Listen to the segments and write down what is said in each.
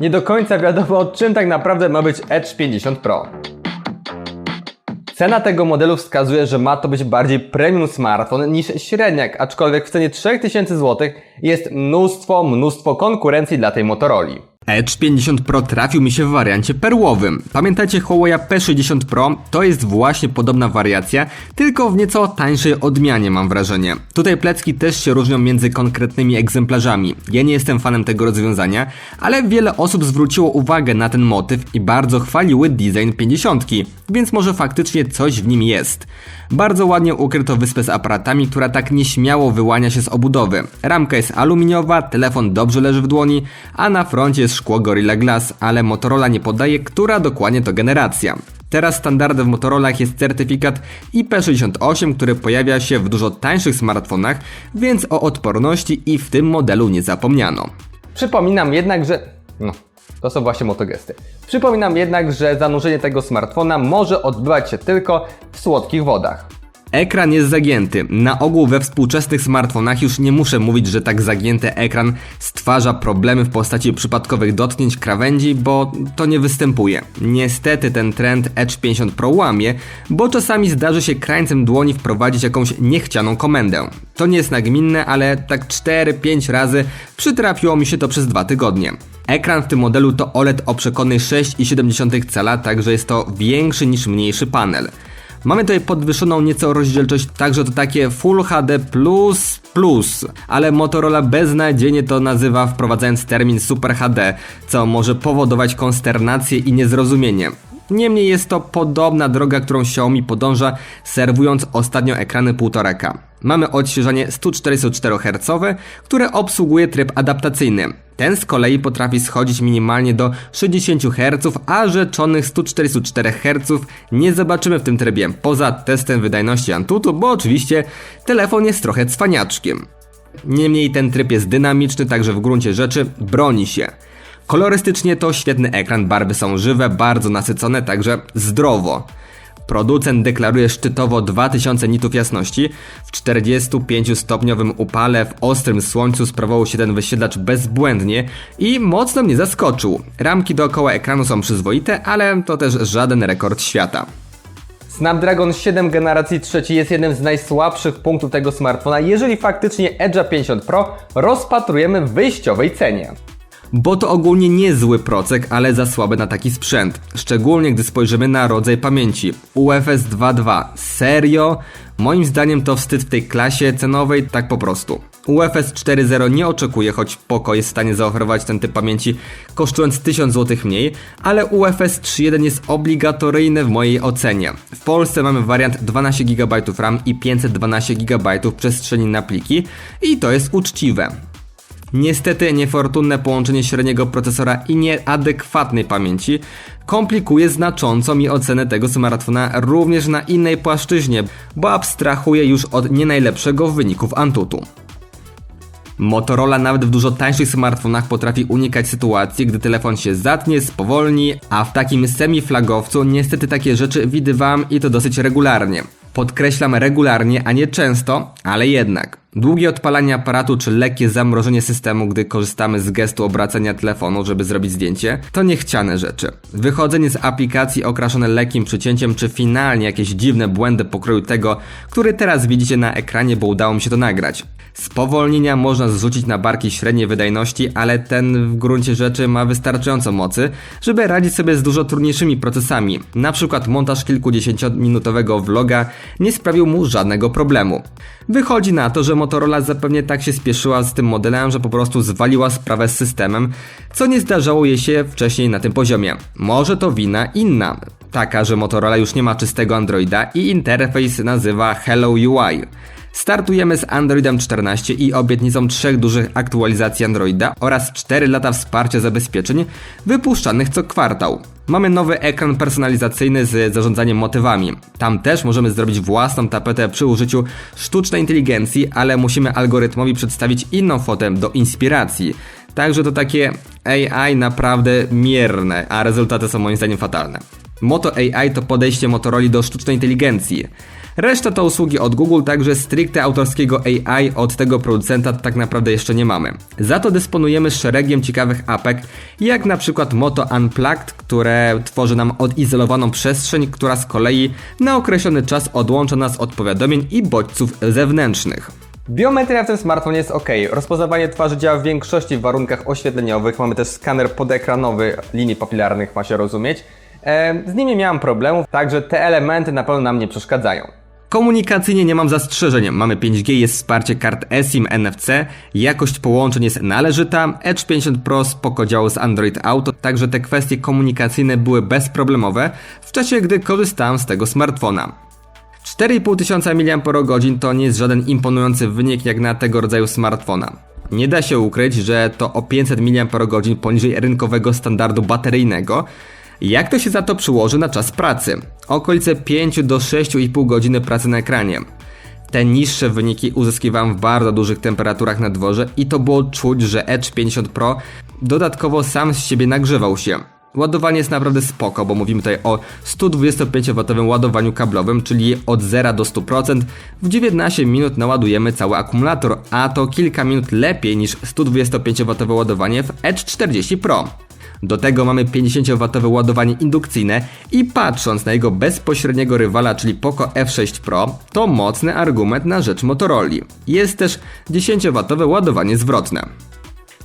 Nie do końca wiadomo, czym tak naprawdę ma być Edge 50 Pro. Cena tego modelu wskazuje, że ma to być bardziej premium smartfon niż średniak, aczkolwiek w cenie 3000 zł jest mnóstwo, mnóstwo konkurencji dla tej Motorola. Edge 50 Pro trafił mi się w wariancie perłowym. Pamiętacie Huawei P60 Pro? To jest właśnie podobna wariacja, tylko w nieco tańszej odmianie mam wrażenie. Tutaj plecki też się różnią między konkretnymi egzemplarzami. Ja nie jestem fanem tego rozwiązania, ale wiele osób zwróciło uwagę na ten motyw i bardzo chwaliły design 50, więc może faktycznie coś w nim jest. Bardzo ładnie ukryto wyspę z aparatami, która tak nieśmiało wyłania się z obudowy. Ramka jest aluminiowa, telefon dobrze leży w dłoni, a na froncie jest szkło Gorilla Glass, ale Motorola nie podaje, która dokładnie to generacja. Teraz standardem w Motorolach jest certyfikat IP68, który pojawia się w dużo tańszych smartfonach, więc o odporności i w tym modelu nie zapomniano. Przypominam jednak, że... No, to są właśnie motogesty. Przypominam jednak, że zanurzenie tego smartfona może odbywać się tylko w słodkich wodach. Ekran jest zagięty. Na ogół we współczesnych smartfonach już nie muszę mówić, że tak zagięty ekran stwarza problemy w postaci przypadkowych dotknięć krawędzi, bo to nie występuje. Niestety ten trend Edge 50 Pro łamie, bo czasami zdarzy się krańcem dłoni wprowadzić jakąś niechcianą komendę. To nie jest nagminne, ale tak 4-5 razy przytrafiło mi się to przez dwa tygodnie. Ekran w tym modelu to OLED o przekonnej 6,7 cala, także jest to większy niż mniejszy panel. Mamy tutaj podwyższoną nieco rozdzielczość, także to takie Full HD++, ale Motorola beznadziejnie to nazywa wprowadzając termin Super HD, co może powodować konsternację i niezrozumienie. Niemniej jest to podobna droga, którą Xiaomi podąża, serwując ostatnio ekrany 1,5K. Mamy odświeżanie 144 Hz, które obsługuje tryb adaptacyjny. Ten z kolei potrafi schodzić minimalnie do 60 Hz, a rzeczonych 144 Hz nie zobaczymy w tym trybie, poza testem wydajności Antutu, bo oczywiście telefon jest trochę cwaniaczkiem. Niemniej ten tryb jest dynamiczny, także w gruncie rzeczy broni się. Kolorystycznie to świetny ekran, barwy są żywe, bardzo nasycone, także zdrowo. Producent deklaruje szczytowo 2000 nitów jasności. W 45-stopniowym upale w ostrym słońcu sprawował się ten wyświetlacz bezbłędnie i mocno mnie zaskoczył. Ramki dookoła ekranu są przyzwoite, ale to też żaden rekord świata. Snapdragon 7 generacji trzeciej jest jednym z najsłabszych punktów tego smartfona, jeżeli faktycznie Edge'a 50 Pro rozpatrujemy w wyjściowej cenie. Bo to ogólnie niezły procek, ale za słaby na taki sprzęt. Szczególnie gdy spojrzymy na rodzaj pamięci. UFS 2.2. Serio? Moim zdaniem to wstyd w tej klasie cenowej, tak po prostu. UFS 4.0 nie oczekuje, choć Poco jest w stanie zaoferować ten typ pamięci kosztując 1000 zł mniej, ale UFS 3.1 jest obligatoryjny w mojej ocenie. W Polsce mamy wariant 12 GB RAM i 512 GB przestrzeni na pliki i to jest uczciwe. Niestety niefortunne połączenie średniego procesora i nieadekwatnej pamięci komplikuje znacząco mi ocenę tego smartfona również na innej płaszczyźnie, bo abstrahuje już od nie najlepszego wyników Antutu. Motorola nawet w dużo tańszych smartfonach potrafi unikać sytuacji, gdy telefon się zatnie, spowolni, a w takim semi-flagowcu niestety takie rzeczy widywałem i to dosyć regularnie. Podkreślam regularnie, a nie często, ale jednak. Długie odpalanie aparatu czy lekkie zamrożenie systemu, gdy korzystamy z gestu obracania telefonu, żeby zrobić zdjęcie, to niechciane rzeczy. Wychodzenie z aplikacji okraszone lekkim przycięciem, czy finalnie jakieś dziwne błędy pokroju tego, który teraz widzicie na ekranie, bo udało mi się to nagrać. Spowolnienia można zrzucić na barki średniej wydajności, ale ten w gruncie rzeczy ma wystarczająco mocy, żeby radzić sobie z dużo trudniejszymi procesami. Na przykład montaż kilkudziesięciominutowego vloga nie sprawił mu żadnego problemu. Wychodzi na to, że Motorola zapewne tak się spieszyła z tym modelem, że po prostu zwaliła sprawę z systemem, co nie zdarzało jej się wcześniej na tym poziomie. Może to wina inna, taka, że Motorola już nie ma czystego Androida i interfejs nazywa Hello UI. Startujemy z Androidem 14 i obietnicą trzech dużych aktualizacji Androida oraz 4 lata wsparcia zabezpieczeń wypuszczanych co kwartał. Mamy nowy ekran personalizacyjny z zarządzaniem motywami. Tam też możemy zrobić własną tapetę przy użyciu sztucznej inteligencji, ale musimy algorytmowi przedstawić inną fotę do inspiracji. Także to takie AI naprawdę mierne, a rezultaty są moim zdaniem fatalne. Moto AI to podejście Motorola do sztucznej inteligencji. Reszta to usługi od Google, także stricte autorskiego AI od tego producenta tak naprawdę jeszcze nie mamy. Za to dysponujemy szeregiem ciekawych apek, jak na przykład Moto Unplugged, które tworzy nam odizolowaną przestrzeń, która z kolei na określony czas odłącza nas od powiadomień i bodźców zewnętrznych. Biometria w tym smartfonie jest ok. Rozpoznawanie twarzy działa w większości warunkach oświetleniowych. Mamy też skaner podekranowy linii papilarnych, ma się rozumieć. E, z nimi miałem problemów, także te elementy na pewno nam nie przeszkadzają. Komunikacyjnie nie mam zastrzeżeń. Mamy 5G, jest wsparcie kart eSIM, NFC, jakość połączeń jest należyta, Edge 50 Pro spoko działał z Android Auto, także te kwestie komunikacyjne były bezproblemowe w czasie, gdy korzystałem z tego smartfona. 4,5 tysiąca mAh to nie jest żaden imponujący wynik jak na tego rodzaju smartfona. Nie da się ukryć, że to o 500 mAh poniżej rynkowego standardu bateryjnego. Jak to się za to przyłoży na czas pracy? Okolice 5 do 6,5 godziny pracy na ekranie. Te niższe wyniki uzyskiwałem w bardzo dużych temperaturach na dworze i to było czuć, że Edge 50 Pro dodatkowo sam z siebie nagrzewał się. Ładowanie jest naprawdę spoko, bo mówimy tutaj o 125W ładowaniu kablowym, czyli od 0 do 100%. W 19 minut naładujemy cały akumulator, a to kilka minut lepiej niż 125W ładowanie w Edge 40 Pro. Do tego mamy 50W ładowanie indukcyjne i patrząc na jego bezpośredniego rywala, czyli Poco F6 Pro, to mocny argument na rzecz Motorola. Jest też 10W ładowanie zwrotne.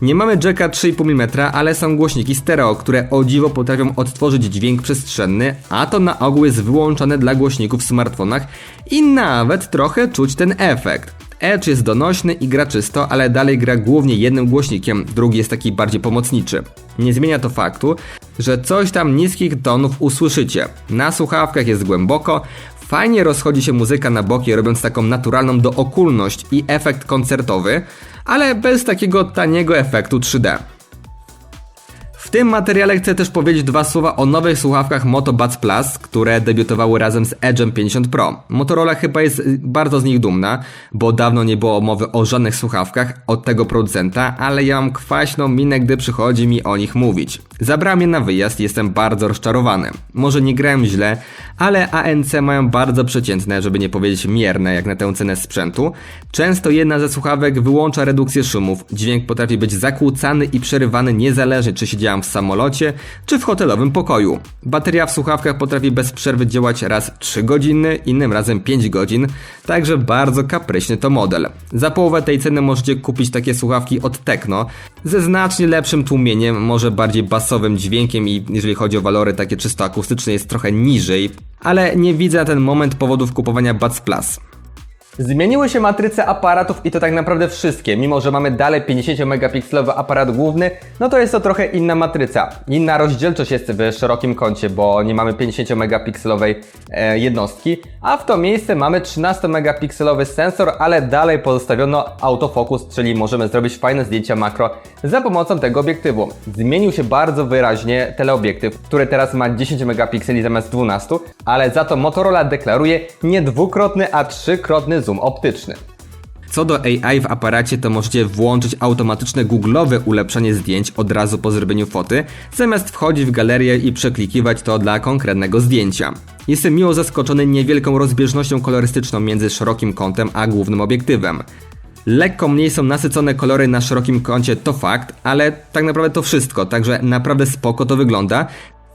Nie mamy jacka 3,5 mm, ale są głośniki stereo, które o dziwo potrafią odtworzyć dźwięk przestrzenny, a to na ogół jest wyłączone dla głośników w smartfonach i nawet trochę czuć ten efekt. Edge jest donośny i gra czysto, ale dalej gra głównie jednym głośnikiem, drugi jest taki bardziej pomocniczy. Nie zmienia to faktu, że coś tam niskich tonów usłyszycie. Na słuchawkach jest głęboko, fajnie rozchodzi się muzyka na boki, robiąc taką naturalną dookulność i efekt koncertowy, ale bez takiego taniego efektu 3D. W tym materiale chcę też powiedzieć dwa słowa o nowych słuchawkach Moto Buds Plus, które debiutowały razem z Edge'em 50 Pro. Motorola chyba jest y, bardzo z nich dumna, bo dawno nie było mowy o żadnych słuchawkach od tego producenta, ale ja mam kwaśną minę, gdy przychodzi mi o nich mówić. Zabrałem je na wyjazd jestem bardzo rozczarowany. Może nie grałem źle, ale ANC mają bardzo przeciętne, żeby nie powiedzieć mierne jak na tę cenę sprzętu. Często jedna ze słuchawek wyłącza redukcję szumów, dźwięk potrafi być zakłócany i przerywany niezależnie czy siedziałem w samolocie, czy w hotelowym pokoju. Bateria w słuchawkach potrafi bez przerwy działać raz 3 godziny, innym razem 5 godzin, także bardzo kapryśny to model. Za połowę tej ceny możecie kupić takie słuchawki od Tecno, ze znacznie lepszym tłumieniem, może bardziej basowym dźwiękiem i jeżeli chodzi o walory takie czysto akustyczne jest trochę niżej, ale nie widzę na ten moment powodów kupowania Buds Plus. Zmieniły się matryce aparatów i to tak naprawdę wszystkie. Mimo, że mamy dalej 50-megapikselowy aparat główny, no to jest to trochę inna matryca. Inna rozdzielczość jest w szerokim kącie, bo nie mamy 50-megapikselowej e, jednostki, a w to miejsce mamy 13-megapikselowy sensor, ale dalej pozostawiono autofokus, czyli możemy zrobić fajne zdjęcia makro za pomocą tego obiektywu. Zmienił się bardzo wyraźnie teleobiektyw, który teraz ma 10 megapikseli zamiast 12, ale za to Motorola deklaruje nie dwukrotny, a trzykrotny zoom optyczny. Co do AI w aparacie, to możecie włączyć automatyczne googlowe ulepszanie zdjęć od razu po zrobieniu foty, zamiast wchodzić w galerię i przeklikiwać to dla konkretnego zdjęcia. Jestem miło zaskoczony niewielką rozbieżnością kolorystyczną między szerokim kątem a głównym obiektywem. Lekko mniej są nasycone kolory na szerokim kącie, to fakt, ale tak naprawdę to wszystko, także naprawdę spoko to wygląda.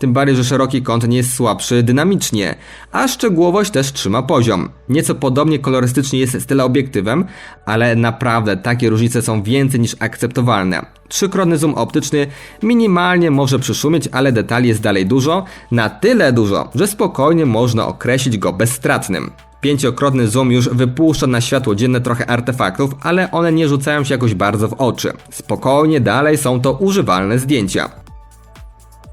Tym bardziej, że szeroki kąt nie jest słabszy dynamicznie, a szczegółowość też trzyma poziom. Nieco podobnie kolorystycznie jest z teleobiektywem, ale naprawdę takie różnice są więcej niż akceptowalne. Trzykrotny zoom optyczny minimalnie może przyszumieć, ale detali jest dalej dużo, na tyle dużo, że spokojnie można określić go bezstratnym. Pięciokrotny zoom już wypuszcza na światło dzienne trochę artefaktów, ale one nie rzucają się jakoś bardzo w oczy. Spokojnie dalej są to używalne zdjęcia.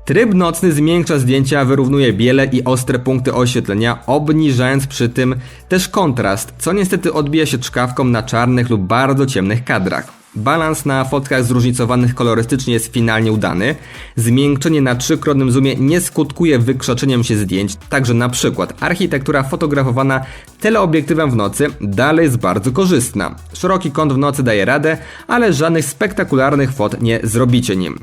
Tryb nocny zmiękcza zdjęcia, wyrównuje biele i ostre punkty oświetlenia, obniżając przy tym też kontrast, co niestety odbija się czkawką na czarnych lub bardzo ciemnych kadrach. Balans na fotkach zróżnicowanych kolorystycznie jest finalnie udany. Zmiękczenie na trzykrotnym zoomie nie skutkuje wykrzaczeniem się zdjęć, także na przykład architektura fotografowana teleobiektywem w nocy dalej jest bardzo korzystna. Szeroki kąt w nocy daje radę, ale żadnych spektakularnych fot nie zrobicie nim.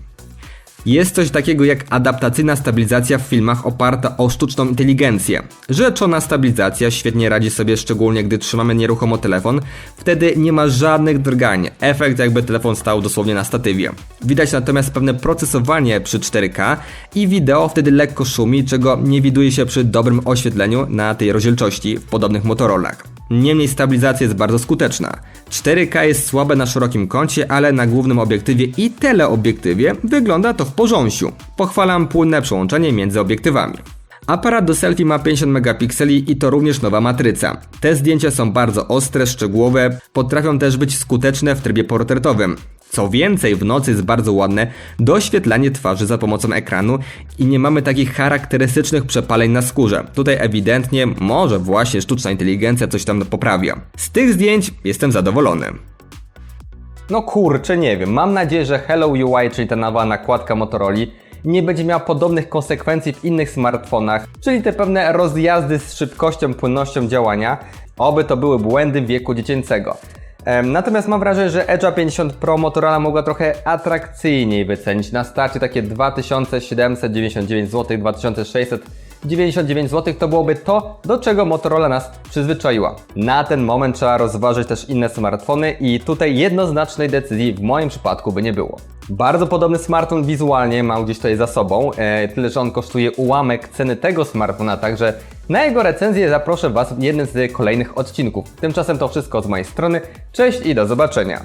Jest coś takiego jak adaptacyjna stabilizacja w filmach oparta o sztuczną inteligencję. Rzeczona stabilizacja świetnie radzi sobie szczególnie gdy trzymamy nieruchomo telefon, wtedy nie ma żadnych drgań. Efekt jakby telefon stał dosłownie na statywie. Widać natomiast pewne procesowanie przy 4K i wideo wtedy lekko szumi, czego nie widuje się przy dobrym oświetleniu na tej rozdzielczości w podobnych Motorolach. Niemniej stabilizacja jest bardzo skuteczna. 4K jest słabe na szerokim kącie, ale na głównym obiektywie i teleobiektywie wygląda to w porządku. Pochwalam płynne przełączenie między obiektywami. Aparat do selfie ma 50 megapikseli i to również nowa matryca. Te zdjęcia są bardzo ostre, szczegółowe, potrafią też być skuteczne w trybie portretowym. Co więcej, w nocy jest bardzo ładne doświetlanie twarzy za pomocą ekranu i nie mamy takich charakterystycznych przepaleń na skórze. Tutaj ewidentnie może właśnie sztuczna inteligencja coś tam poprawia. Z tych zdjęć jestem zadowolony. No kurczę, nie wiem. Mam nadzieję, że Hello UI, czyli ta nowa nakładka Motorola, nie będzie miała podobnych konsekwencji w innych smartfonach, czyli te pewne rozjazdy z szybkością, płynnością działania. Oby to były błędy wieku dziecięcego. Natomiast mam wrażenie, że Edge 50 Pro Motorola mogła trochę atrakcyjniej wycenić. Na starcie takie 2799 zł, 2699 zł to byłoby to, do czego Motorola nas przyzwyczaiła. Na ten moment trzeba rozważyć też inne smartfony i tutaj jednoznacznej decyzji w moim przypadku by nie było. Bardzo podobny smartfon wizualnie mam gdzieś tutaj za sobą, e, tyle że on kosztuje ułamek ceny tego smartfona, także na jego recenzję zaproszę Was w jednym z kolejnych odcinków. Tymczasem to wszystko z mojej strony. Cześć i do zobaczenia.